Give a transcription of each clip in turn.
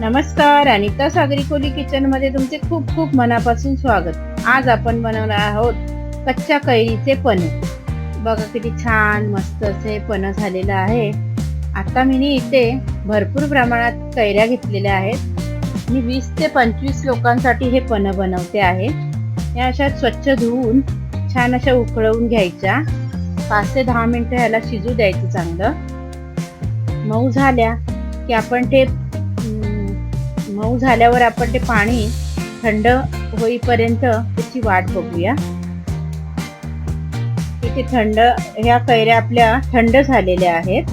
नमस्कार अनिता सागरी कोली किचनमध्ये तुमचे खूप खूप मनापासून स्वागत. आज आपण बनवणार आहोत कच्च्या कैरीचे पनीर बघा किती छान मस्त असे पन झालेलं आहे. आता मी इथे भरपूर प्रमाणात कैऱ्या घेतलेल्या आहेत. मी वीस ते पंचवीस लोकांसाठी हे पन बनवते आहे. या अशा स्वच्छ धुवून छान अशा उकळवून घ्यायच्या. पाच ते दहा मिनटं ह्याला शिजू द्यायचं चांगलं. मऊ झाल्या की आपण ते मऊ झाल्यावर आपण ते पाणी थंड होईपर्यंत त्याची वाट बघूया. इथे थंड ह्या कैऱ्या आपल्या थंड झालेल्या आहेत.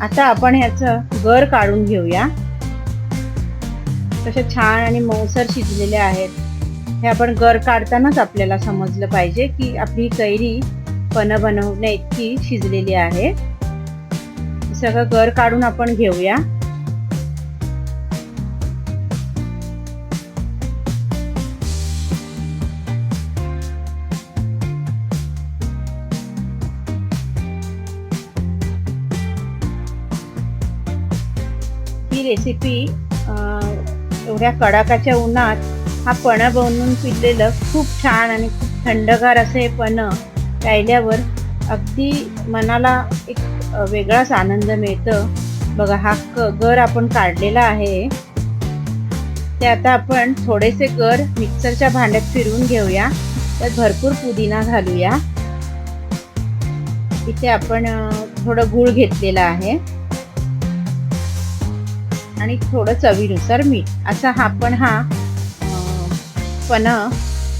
आता आपण ह्याचं गर काढून घेऊया. कशा छान आणि मऊसर शिजलेले आहेत. हे आपण गर काढतानाच आपल्याला समजलं पाहिजे की आपली कैरी पण बनवण्या इतकी शिजलेली आहे. सगळं गर काढून आपण घेऊया. ही रेसिपी एवढ्या कडाकाच्या उन्हात हा पणं बनवून पिलेलं खूप छान आणि खूप थंडगार असं हे पणं प्यायल्यावर अगदी मनाला एक वेगळाच आनंद मिळतं. बघा हा क गर आपण काढलेला आहे. ते आता आपण थोडेसे गर मिक्सरच्या भांड्यात फिरवून घेऊया. त्यात भरपूर पुदिना घालूया. इथे आपण थोडं गूळ घेतलेलं आहे. आणि थोडं चवीनुसार मीठ. असा हा पण हा पना पण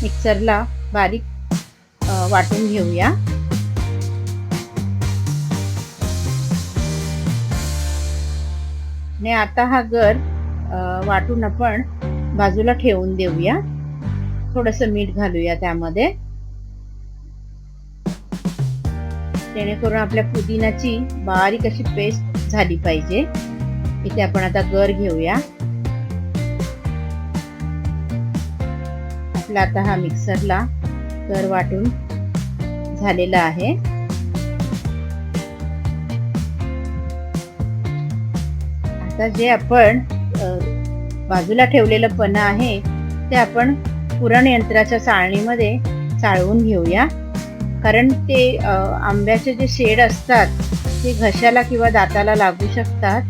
मिक्सरला बारीक वाटून घेऊया. आणि आता हा गर वाटून आपण बाजूला ठेवून देऊया. थोडस मीठ घालूया त्यामध्ये. जेणेकरून आपल्या पुदिनाची बारीक अशी पेस्ट झाली पाहिजे. इथे आपण आता गर घेऊया. आपला आता हा मिक्सरला गर वाटून झालेला आहे. आता जे आपण बाजूला ठेवलेलं पन्ह आहे ते आपण पुरण यंत्राच्या चाळणीमध्ये चाळवून घेऊया. कारण ते आंब्याचे जे शेड असतात ते घशाला किंवा दाताला लागू शकतात.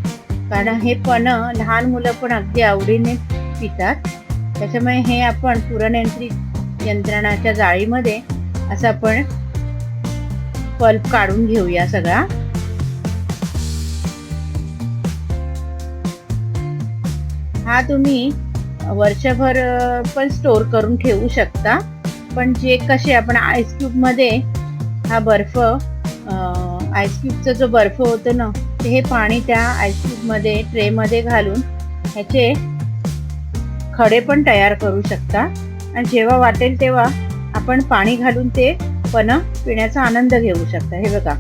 कारण हे पण लहान मुलं पण अगदी आवडीने पितात. त्याच्यामुळे हे आपण पुरणयंत्री यंत्रणाच्या जाळीमध्ये असं आपण पल्प काढून घेऊया सगळा. हा तुम्ही वर्षभर पण स्टोर करून ठेवू शकता. पण जे कसे आपण आईस क्यूबमध्ये हा बर्फ आईस क्यूबचा जो बर्फ होतो ना हे पाणी त्या आईस्क्यूबमध्ये ट्रेमध्ये घालून ह्याचे खडे पण तयार करू शकता. आणि जेव्हा वाटेल तेव्हा आपण पाणी घालून ते पण पिण्याचा आनंद घेऊ शकता. हे बघा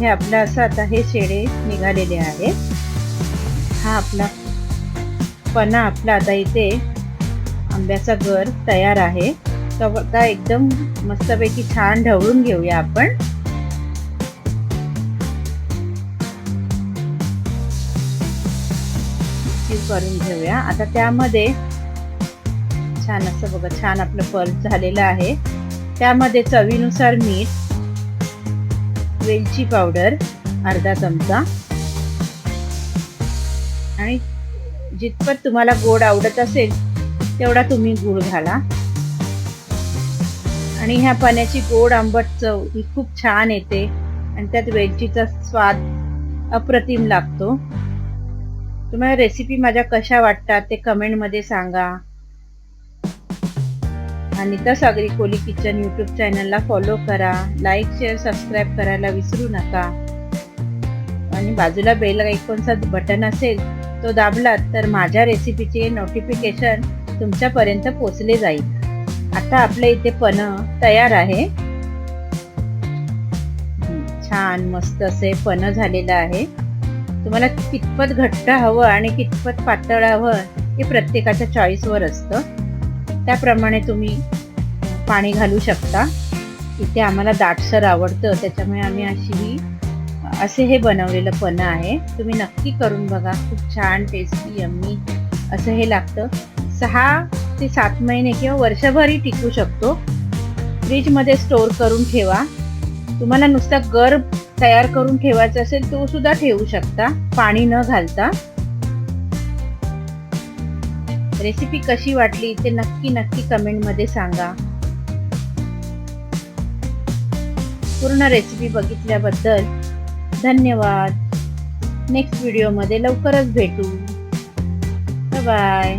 हे आपलं असं आता हे शेडे निघालेले आहे. हा आपला पणा आपला आता इथे आंब्याचा गर तयार आहे. तर एकदम मस्तपैकी छान ढवळून घेऊया आपण. मिक्स करून घेऊया. आता त्यामध्ये छान असं बघा छान आपलं पल्प झालेलं आहे. त्यामध्ये चवीनुसार मीठ वेलची पावडर अर्धा चमचा. आणि जितपत तुम्हाला गोड आवडत असेल तेवढा तुम्ही गूळ घाला. आणि ह्या पाण्याची गोड आंबट चव ही खूप छान येते. आणि त्यात वेलचीचा स्वाद अप्रतिम लागतो. तुम्हाला रेसिपी माझ्या कशा वाटतात ते कमेंटमध्ये सांगा. अनिता सागरी कोली किचन यूट्यूब चॅनलला फॉलो करा. लाईक शेअर सबस्क्राईब करायला विसरू नका. आणि बाजूला बेल आयकॉनचा बटन असेल तो दाबलात तर माझ्या रेसिपीचे नोटिफिकेशन तुमच्यापर्यंत पोचले जाईल. आता आपल्या इथे पण तयार आहे. छान मस्त असे पण झालेलं आहे. तुम्हाला कितपत घट्ट हवं आणि कितपत पातळ हवं हे प्रत्येकाच्या चॉईसवर असतं. त्याप्रमाणे तुम्ही पाणी घालू शकता. इथे आम्हाला दाटसर आवडतं त्याच्यामुळे आम्ही अशी ही असे हे बनवलेलं पणं आहे. तुम्ही नक्की करून बघा खूप छान टेस्टी यम्मी असं हे लागतं. सहा ते सात महिने किंवा वर्षभरही टिकू शकतो. फ्रीजमध्ये स्टोअर करून ठेवा. तुम्हाला नुसता गर तयार करून ठेवायचा असेल तो सुद्धा ठेवू शकता. पाणी न घालता. रेसिपी कशी वाटली ते नक्की नक्की कमेंटमध्ये सांगा. पूर्ण रेसिपी बघितल्याबद्दल धन्यवाद. नेक्स्ट व्हिडिओमध्ये लवकरच भेटू. बाय